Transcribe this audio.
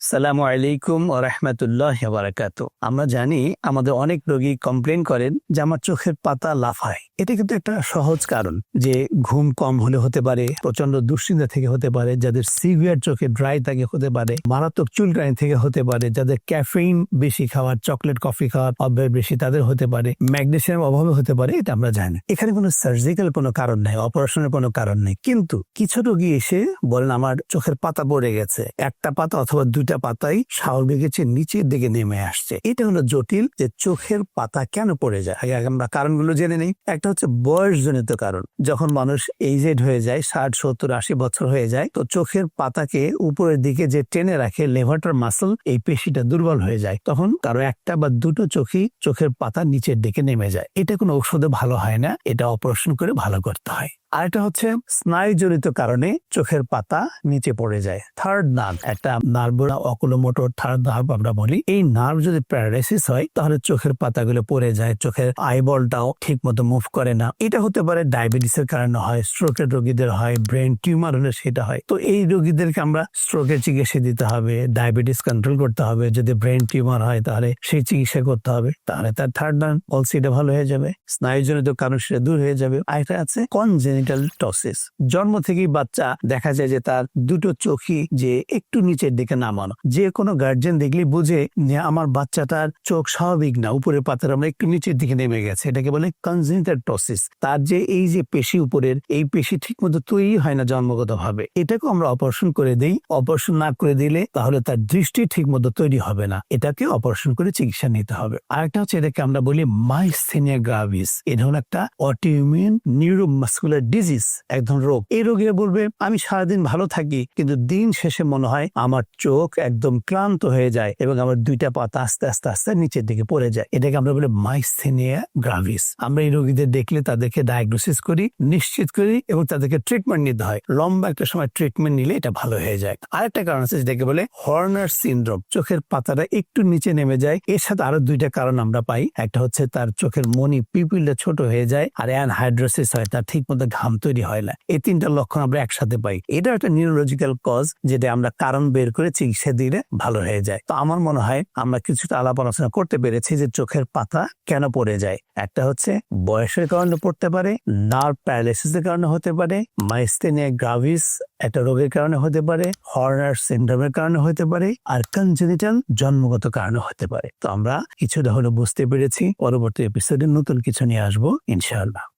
সালামু আলাইকুম ও রহমতুল্লাহ বারাকাতু। আমরা জানি আমাদের অনেক রোগী কমপ্লেন করেন যে আমার চোখের পাতা লাফায়। এটা কিন্তু একটা সহজ কারণ যে ঘুম কম হলে হতে পারে প্রচণ্ড দুশ্চিন্তা থেকে হতে পারে, যাদের সিভিয়ার চোখে ড্রাই থাকে হতে পারে, মারাত্মক চুলকানি থেকে হতে পারে, যাদের ক্যাফেইন বেশি খাওয়ার চকলেট কফি খাওয়ার অভ্যাস বেশি, তাদের হতে পারে ম্যাগনেসিয়াম অভাবে হতে পারে, এটা আমরা জানি। এখানে কোনো সার্জিক্যাল কোনো কারণ নেই অপারেশনের কোনো কারণ নেই। কিন্তু কিছু রোগী এসে বলেন, আমার চোখের পাতা পড়ে গেছে। একটা পাতা অথবা দুইটা পাতাই স্বাভাবিকের নিচের দিকে নেমে আসছে। এটা হলো জটিল যে চোখের পাতা কেন পড়ে যায়? আগে আমরা কারণগুলো জেনে নেই। একটা হচ্ছে বয়সজনিত কারণ। যখন মানুষ এইজেড হয়ে যায়, ষাট, সত্তর, আশি বছর হয়ে যায়, তো চোখের পাতাকে উপরের দিকে যে টেনে রাখে লেভারটার মাসল এই পেশিটা দুর্বল হয়ে যায়। তখন কারও একটা বা দুটো চোখই চোখের পাতা নিচের দিকে নেমে যায়। এটা কোনো ঔষধে ভালো হয় না। এটা অপারেশন করে ভালো করতে হয়। আরেকটা হচ্ছে স্নায়ুজনিত কারণে চোখের পাতা নিচে পড়ে যায়। থার্ড নার্ভ একটা নার্ভ অকুলোমোটর থার্ড নার্ভ আমরা বলি। এই নার্ভ যদি প্যারালাইসিস হয়, তাহলে চোখের পাতাগুলো পড়ে যায়, চোখের আইবলটাও ঠিক মতো মুভ করে না। এটা হতে পারে ডায়াবেটিসের কারণে হয় স্ট্রোকের রোগীদের হয় ব্রেন টিউমার হলে সেটা হয়। তো এই রোগীদেরকে আমরা স্ট্রোকের চিকিৎসা দিতে হবে ডায়াবেটিস কন্ট্রোল করতে হবে। যদি ব্রেন টিউমার হয়, তাহলে সেই চিকিৎসা করতে হবে। তাহলে তার থার্ড নার্ভ পলসিটা ভালো হয়ে যাবে। স্নায়ুজনিত কারণ সেটা দূর হয়ে যাবে। আরেকটা আছে কনজেনিটাল টসিস জন্ম থেকেই বাচ্চা দেখা যায় যে তার দুটো চোখই যে একটু নিচের দিকে নামানো। যে কোনো গার্জেন দেখলে বুঝে যে আমার বাচ্চাটার চোখ স্বাভাবিক না, উপরের পাতার আমরা একটু নিচের দিকে নেমে গেছে, এটাকে বলে কনজেনিটাল টসিস তার যে এই যে পেশি উপরের, এই পেশি ঠিক মতো তৈরি হয় না জন্মগত ভাবে এটাকে আমরা অপারেশন করে দেই। অপারেশন না করে দিলে তাহলে তার দৃষ্টি ঠিক মতো তৈরি হবে না। এটাকে অপারেশন করে চিকিৎসা নিতে হবে। আরেকটা হচ্ছে এটাকে আমরা বলি মাইস্থেনিয়া গ্রাভিস এটা হলো একটা অটিউমিউন নিউরোমাস্কুলার ডিজিজ এক ধরনের রোগ। এই রোগীরা বলবে, আমি সারাদিন ভালো থাকি, কিন্তু দিন শেষে মনে হয় আমার চোখ একদম ক্লান্ত হয়ে যায় এবং আমার দুইটা পাতা আস্তে আস্তে আস্তে নিচের দিকে পড়ে যায়। এটাকে আমরা বলি মাইস্থেনিয়া গ্রাভিস আমরা এই রোগীদের দেখলে তাদেরকে ডায়াগনোসিস করি, নিশ্চিত করি এবং তাদেরকে ট্রিটমেন্ট নিতে হয়। লম্বা একটা সময় ট্রিটমেন্ট নিলে এটা ভালো হয়ে যায়। আরেকটা কারণ আছে যেটাকে বলে হর্নার সিনড্রোম চোখের পাতাটা একটু নিচে নেমে যায়। এর সাথে আরও দুইটা কারণ আমরা পাই। একটা হচ্ছে তার চোখের মনি পিপিলটা ছোট হয়ে যায়, আর অ্যানহাইড্রোসিস হয় তার ঠিক মতো ঘাম তৈরি হয় না। এই তিনটা লক্ষণ আমরা একসাথে পাই। এটা একটা নিউরোলজিক্যাল কজ যেটা আমরা কারণ বের করে চিকিৎসা দিলে ভালো হয়ে যায়। তো আমার মনে হয় আমরা কিছুটা আলাপ আলোচনা করতে পেরেছি যে চোখের পাতা কেন পড়ে যায়। একটা হচ্ছে বয়সের কারণে পড়তে পারে নার্ভ প্যারালাইসিসের কারণে হতে পারে মাইস্তেনিয়া গ্রাভিস একটা রোগের কারণে হতে পারে হর্নার সিন্ড্রোমের কারণে হতে পারে, আর কনজেনিটাল জন্মগত কারণে হতে পারে। তো আমরা কিছুটা হলো বুঝতে পেরেছি। পরবর্তী এপিসোডে নতুন কিছু নিয়ে আসব, ইনশাআল্লাহ।